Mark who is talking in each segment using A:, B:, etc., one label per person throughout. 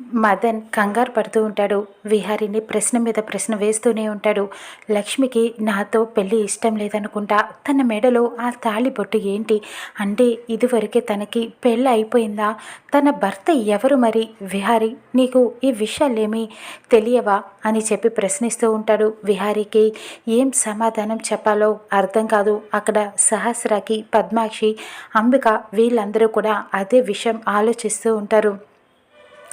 A: మదన్ కంగారు పడుతూ ఉంటాడు. విహారిని ప్రశ్న మీద ప్రశ్న వేస్తూనే ఉంటాడు. లక్ష్మికి నాతో పెళ్ళి ఇష్టం లేదనుకుంటా తన మెడలో ఆ తాళి బొట్టు ఏంటి? అంటే ఇదివరకే తనకి పెళ్ళి అయిపోయిందా? తన భర్త ఎవరు మరి? విహారి నీకు ఈ విషయాలేమీ తెలియవా? అని చెప్పి ప్రశ్నిస్తూ ఉంటాడు. విహారికి ఏం సమాధానం చెప్పాలో అర్థం కాదు. అక్కడ సహస్రాకి పద్మాక్షి అంబిక వీళ్ళందరూ కూడా అదే విషయం ఆలోచిస్తూ ఉంటారు.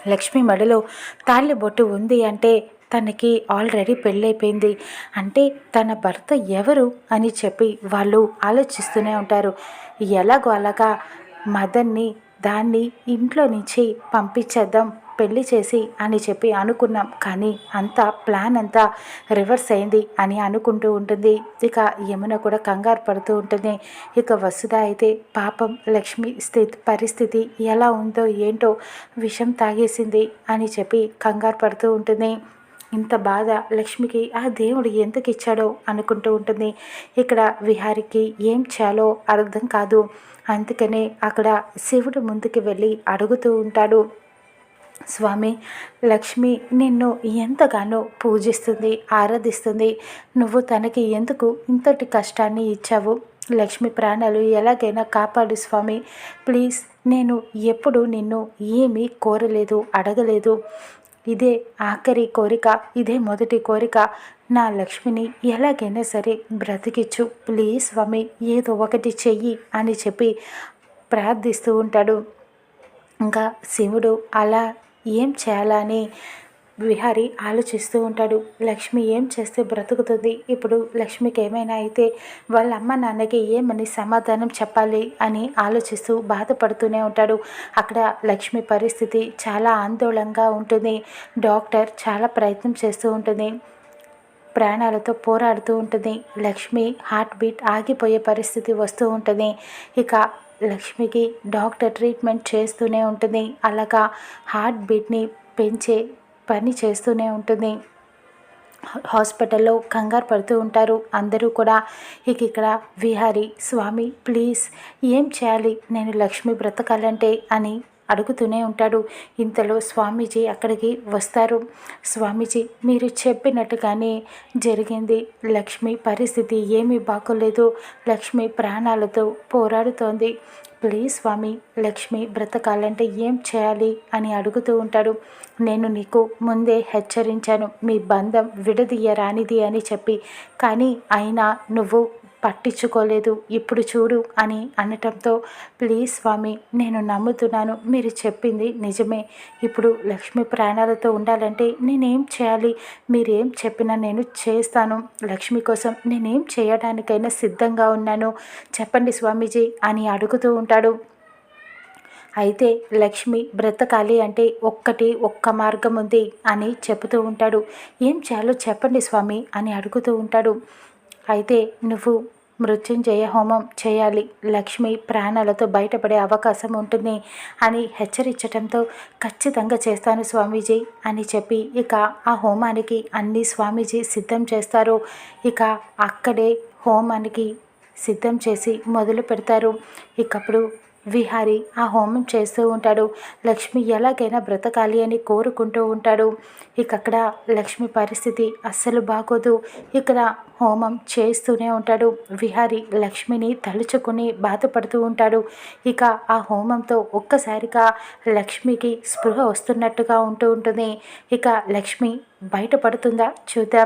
A: లక్ష్మి మెడలో తాళ్ళి బొట్టు ఉంది అంటే తనకి ఆల్రెడీ పెళ్ళైపోయింది. అంటే తన భర్త ఎవరు అని చెప్పి వాళ్ళు ఆలోచిస్తూనే ఉంటారు. ఎలాగో అలాగా మదన్ని దాన్ని ఇంట్లో నుంచి పంపించేద్దాం పెళ్ళి చేసి అని చెప్పి అనుకున్నాం. కానీ అంతా ప్లాన్ అంతా రివర్స్ అయింది అని అనుకుంటూ ఉంటుంది. ఇక యమున కూడా కంగారు పడుతూ ఉంటుంది. ఇక వసుధ అయితే పాపం లక్ష్మి స్థితి పరిస్థితి ఎలా ఉందో ఏంటో విషం తాగేసింది అని చెప్పి కంగారు పడుతూ ఉంటుంది. ఇంత బాధ లక్ష్మికి ఆ దేవుడు ఎందుకు ఇచ్చాడో అనుకుంటూ ఉంటుంది. ఇక్కడ విహారికి ఏం చేయాలో అర్థం కాదు. అందుకనే అక్కడ శివుడు ముందుకు వెళ్ళి అడుగుతూ ఉంటాడు. స్వామి లక్ష్మి నిన్ను ఎంతగానో పూజిస్తుంది ఆరాధిస్తుంది. నువ్వు తనకి ఎందుకు ఇంతటి కష్టాన్ని ఇచ్చావు? లక్ష్మి ప్రాణాలు ఎలాగైనా కాపాడు స్వామి. ప్లీజ్ నేను ఎప్పుడు నిన్ను ఏమీ కోరలేదు అడగలేదు. ఇదే ఆఖరి కోరిక ఇదే మొదటి కోరిక. నా లక్ష్మిని ఎలాగైనా సరే బ్రతికిచ్చు. ప్లీజ్ స్వామి ఏదో ఒకటి చెయ్యి అని చెప్పి ప్రార్థిస్తూ ఉంటాడు. ఇంకా శివుడు అలా ఏం చేయాలని విహారి ఆలోచిస్తూ ఉంటాడు లక్ష్మి ఏం చేస్తే బ్రతుకుతుంది? ఇప్పుడు లక్ష్మికి ఏమైనా అయితే వాళ్ళ అమ్మ నాన్నకి ఏమని సమాధానం చెప్పాలి? అని ఆలోచిస్తూ బాధపడుతూనే ఉంటాడు. అక్కడ లక్ష్మి పరిస్థితి చాలా ఆందోళనగా ఉంటుంది. డాక్టర్ చాలా ప్రయత్నం చేస్తూ ఉంటుంది. ప్రాణాలతో పోరాడుతూ ఉంటుంది. లక్ష్మి హార్ట్ బీట్ ఆగిపోయే పరిస్థితి వస్తూ ఉంటుంది. ఇక లక్ష్మికి డాక్టర్ ట్రీట్మెంట్ చేస్తూనే ఉంటుంది. అలాగా హార్ట్ బీట్ని పెంచే పని చేస్తూనే ఉంటుంది. హాస్పిటల్లో కంగారు పడుతూ ఉంటారు. అందరూ కూడా ఇక ఇక్కడ విహారి స్వామి ప్లీజ్ ఏం చేయాలి? నేను లక్ష్మి బ్రతకాలంటే అని అడుగుతూనే ఉంటాడు. ఇంతలో స్వామీజీ అక్కడికి వస్తారు. స్వామీజీ మీరు చెప్పినట్టుగానే జరిగింది. లక్ష్మి పరిస్థితి ఏమీ బాగోలేదు. లక్ష్మి ప్రాణాలతో పోరాడుతోంది. ప్లీజ్ స్వామి లక్ష్మి బ్రతకాలంటే ఏం చేయాలి? అని అడుగుతూ ఉంటాడు. నేను నీకు ముందే హెచ్చరించాను. మీ బంధం విడదీయరానిది అని చెప్పి. కానీ అయినా నువ్వు పట్టించుకోలేదు. ఇప్పుడు చూడు అని అనటంతో ప్లీజ్ స్వామి నేను నమ్ముతున్నాను. మీరు చెప్పింది నిజమే. ఇప్పుడు లక్ష్మి ప్రాణాలతో ఉండాలంటే నేనేం చేయాలి? మీరేం చెప్పినా నేను చేస్తాను. లక్ష్మి కోసం నేనేం చేయడానికైనా సిద్ధంగా ఉన్నాను. చెప్పండి స్వామీజీ అని అడుగుతూ ఉంటాడు. అయితే లక్ష్మి బ్రతకాలి అంటే ఒక్కటి ఒక్క మార్గం ఉంది అని చెబుతూ ఉంటాడు. ఏం చేయాలో చెప్పండి స్వామి అని అడుగుతూ ఉంటాడు. అయితే నువ్వు మృత్యుంజయ హోమం చేయాలి. లక్ష్మి ప్రాణాలతో బయటపడే అవకాశం ఉంటుంది అని హెచ్చరించడంతో ఖచ్చితంగా చేస్తాను స్వామీజీ అని చెప్పి ఇక ఆ హోమానికి అన్ని స్వామీజీ సిద్ధం చేస్తారు. ఇక అక్కడే హోమానికి సిద్ధం చేసి మొదలు పెడతారు. ఇకప్పుడు విహారి ఆ హోమం చేస్తూ ఉంటాడు. లక్ష్మి ఎలాగైనా బ్రతకాలి అని కోరుకుంటూ ఉంటాడు. ఇక అక్కడ లక్ష్మి పరిస్థితి అస్సలు బాగోదు. ఇక్కడ హోమం చేస్తూనే ఉంటాడు. విహారి లక్ష్మిని తలుచుకుని బాధపడుతూ ఉంటాడు. ఇక ఆ హోమంతో ఒక్కసారిగా లక్ష్మికి స్పృహ వస్తున్నట్టుగా ఉంటూ ఉంటుంది. ఇక లక్ష్మి బయటపడుతుందా చూద్దాం.